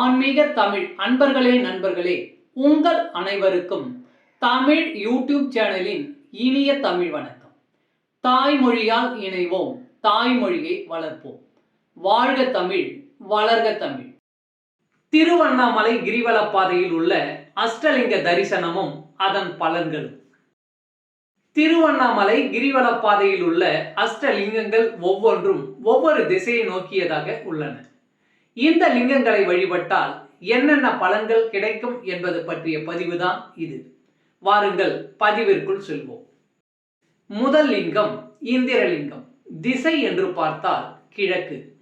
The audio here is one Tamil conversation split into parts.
ஆன்மீக தமிழ் அன்பர்களே நண்பர்களே உங்கள் அனைவருக்கும் தமிழ் யூடியூப் சேனலின் இனிய தமிழ் வணக்கம். தாய்மொழியால் இணைவோம் தாய்மொழியை வளர்ப்போம். வாழ்க தமிழ் வளர்க தமிழ். திருவண்ணாமலை கிரிவலப்பாதையில் உள்ள அஷ்டலிங்க தரிசனமும் அதன் பலன்களும். திருவண்ணாமலை கிரிவலப்பாதையில் உள்ள அஷ்டலிங்கங்கள் ஒவ்வொன்றும் ஒவ்வொரு திசையை நோக்கியதாக உள்ளன. இந்த லிங்கங்களை வழிபட்டால் என்னென்ன பலன்கள் கிடைக்கும் என்பது பற்றிய பதிவுதான் இது. வாருங்கள் பதிவிற்குள் செல்வோம். முதல் லிங்கம் இந்திரலிங்கம். திசை என்று பார்த்தால் கிழக்கு.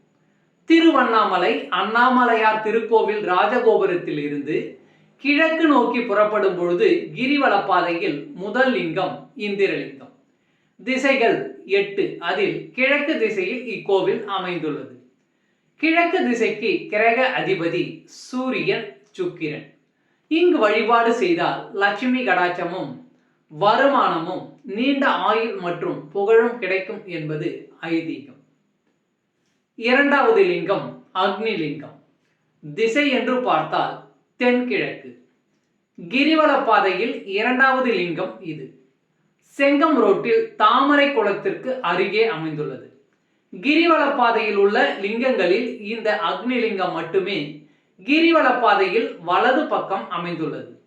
திருவண்ணாமலை அண்ணாமலையார் திருக்கோவில் ராஜகோபுரத்தில் இருந்து கிழக்கு நோக்கி புறப்படும் பொழுது கிரிவல பாதையில் முதல் லிங்கம் இந்திரலிங்கம். திசைகள் எட்டு. அதில் கிழக்கு திசையில் இக்கோவில் அமைந்துள்ளது. கிழக்கு திசைக்கு கிரக அதிபதி சூரியன் சுக்கிரன். இங்கு வழிபாடு செய்தால் லட்சுமி கடாச்சமும் வருமானமும் நீண்ட ஆயுள் மற்றும் புகழும் கிடைக்கும் என்பது ஐதீகம். இரண்டாவது லிங்கம் அக்னி லிங்கம். திசை என்று பார்த்தால் தென்கிழக்கு. கிரிவல பாதையில் இரண்டாவது லிங்கம் இது. செங்கம் ரோட்டில் தாமரை குளத்திற்கு அருகே அமைந்துள்ளது. கிரிவல பாதையில் உள்ள லிங்கங்களில் இந்த அக்னிலிங்கம் மட்டுமே கிரிவல பாதையில் வலது பக்கம் அமைந்துள்ளது.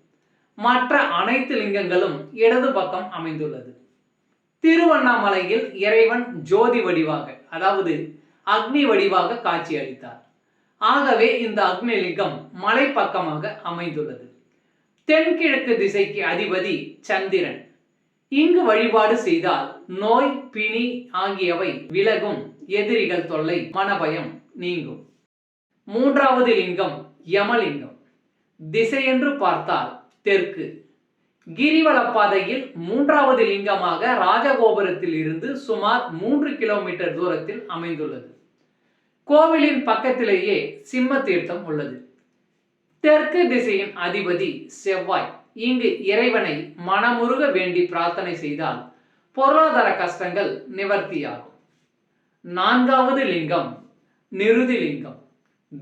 மற்ற அனைத்து லிங்கங்களும் இடது பக்கம் அமைந்துள்ளது. திருவண்ணாமலையில் இறைவன் ஜோதி வடிவாக அதாவது அக்னி வடிவாக காட்சி அளித்தார் ஆகவே இந்த அக்னிலிங்கம் மலை பக்கமாக அமைந்துள்ளது. தென்கிழக்கு திசைக்கு அதிபதி சந்திரன். இங்கு வழிபாடு செய்தால் நோய் பிணி ஆகியவை விலகும். எதிரிகள் தொல்லை மனபயம் நீங்கும். மூன்றாவது லிங்கம் யமலிங்கம். திசை என்று பார்த்தால் தெற்கு. கிரிவல பாதையில் மூன்றாவது லிங்கமாக ராஜகோபுரத்தில் இருந்து சுமார் மூன்று கிலோமீட்டர் தூரத்தில் அமைந்துள்ளது. கோவிலின் பக்கத்திலேயே சிம்ம தீர்த்தம் உள்ளது. தெற்கு திசையின் அதிபதி செவ்வாய். இங்கு இறைவனை மனமுருக வேண்டி பிரார்த்தனை செய்தால் பொருளாதார கஷ்டங்கள் நிவர்த்தியாகும். நான்காவது லிங்கம் நிருதி லிங்கம்.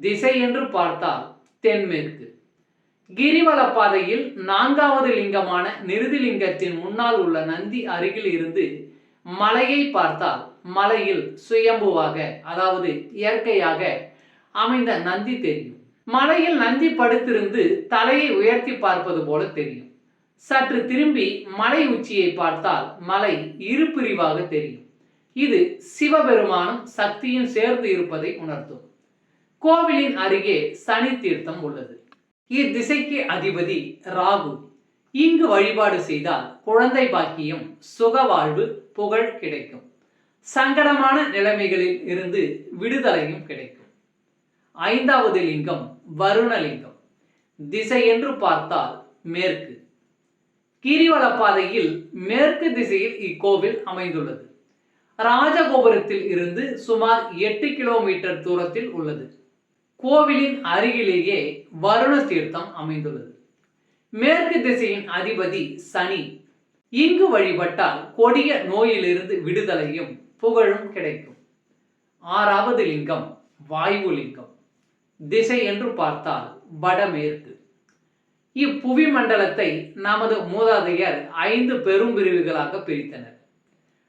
திசை என்று பார்த்தால் தென்மேற்கு. கிரிவல பாதையில் நான்காவது லிங்கமான நிருதிலிங்கத்தின் முன்னால் உள்ள நந்தி அருகில் இருந்து மலையை பார்த்தால் மலையில் சுயம்புவாக அதாவது இயற்கையாக அமைந்த நந்தி தெரியும். மலையில் நந்தி படுத்திருந்து தலையை உயர்த்தி பார்ப்பது போல தெரியும். சற்று திரும்பி மலை உச்சியை பார்த்தால் மலை இரு பிரிவாக தெரியும். இது சிவபெருமானும் சக்தியும் சேர்ந்து இருப்பதை உணர்த்தும். கோவிலின் அருகே சனி தீர்த்தம் உள்ளது. இத்திசைக்கு அதிபதி ராகு. இங்கு வழிபாடு செய்தால் குழந்தை பாக்கியம் சுகவாழ்வு புகழ் கிடைக்கும். சங்கடமான நிலைமைகளில் இருந்து விடுதலையும் கிடைக்கும். ஐந்தாவது லிங்கம் வருணலிங்கம். திசை என்று பார்த்தால் மேற்கு. கிரிவல பாதையில் மேற்கு திசையில் இக்கோவில் அமைந்துள்ளது. ராஜகோபுரத்தில் இருந்து சுமார் எட்டு கிலோமீட்டர் தூரத்தில் உள்ளது. கோவிலின் அருகிலேயே வருண தீர்த்தம் அமைந்துள்ளது. மேற்கு திசையின் அதிபதி சனி. இங்கு வழிபட்டால் கொடிய நோயிலிருந்து விடுதலையும் புகழும் கிடைக்கும். ஆறாவது லிங்கம் வாயு லிங்கம் திசை என்று பார்த்தால் வடமேற்கு. இப்புவி மண்டலத்தை நமது மூதாதையர் ஐந்து பெரும் பிரிவுகளாக பிரித்தனர்.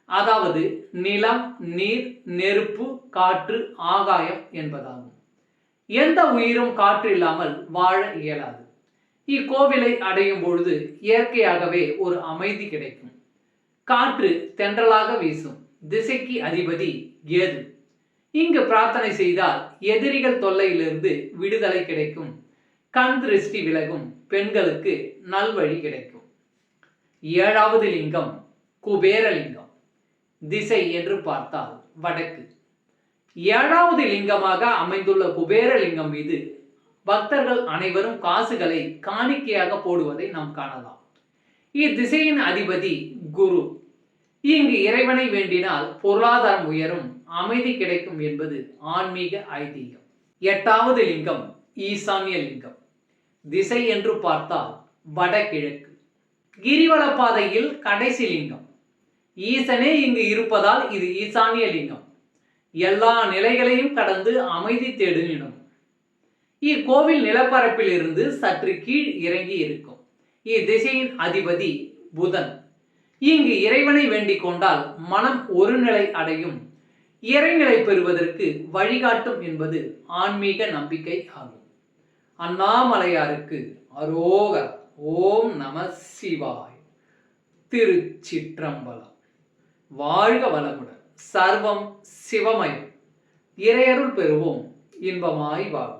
அதாவது நிலம் நீர் நெருப்பு காற்று ஆகாயம் என்பதாகும். எந்த உயிரும் காற்று இல்லாமல் வாழ இயலாது. இக்கோவிலை அடையும் பொழுது இயற்கையாகவே ஒரு அமைதி கிடைக்கும். காற்று தென்றலாக வீசும். திசைக்கு அதிபதி ஏது இங்கு பிரார்த்தனை செய்தால் எதிரிகள் தொல்லையிலிருந்து விடுதலை கிடைக்கும். கண் திருஷ்டி விலகும். பெண்களுக்கு நல்வழி கிடைக்கும். ஏழாவது லிங்கம் குபேரலிங்கம் திசை என்று பார்த்தால் வடக்கு. ஏழாவது லிங்கமாக அமைந்துள்ள குபேரலிங்கம் மீது பக்தர்கள் அனைவரும் காசுகளை காணிக்கையாக போடுவதை நாம் காணலாம். இத்திசையின் அதிபதி குரு. இங்கு இறைவனை வேண்டினால் பொருளாதாரம் உயரும் அமைதி கிடைக்கும் என்பது ஆன்மீக ஐதீகம். எட்டாவது லிங்கம் ஈசானிய லிங்கம். திசை என்று பார்த்தால் வடகிழக்கு. கிரிவல பாதையில் கடைசி லிங்கம். ஈசனே இங்கு இருப்பதால் இது ஈசானிய லிங்கம். எல்லா நிலைகளையும் கடந்து அமைதி தேடும் இடம் இக்கோவில் நிலப்பரப்பில் இருந்து சற்று கீழ் இறங்கி இருக்கும் இத்திசையின் அதிபதி புதன். இங்கு இறைவனை வேண்டிக் கொண்டால் மனம் ஒருநிலை அடையும். இறைநிலை பெறுவதற்கு வழிகாட்டும் என்பது ஆன்மீக நம்பிக்கை ஆகும். அண்ணாமலையாருக்கு அரோக ஓம் நம சிவாய். திருச்சிற்றம்பலம். வாழ்க வளமுடன். சர்வம் சிவமயம். இறையருள் பெறுவோம். இன்பமாய் வாழும்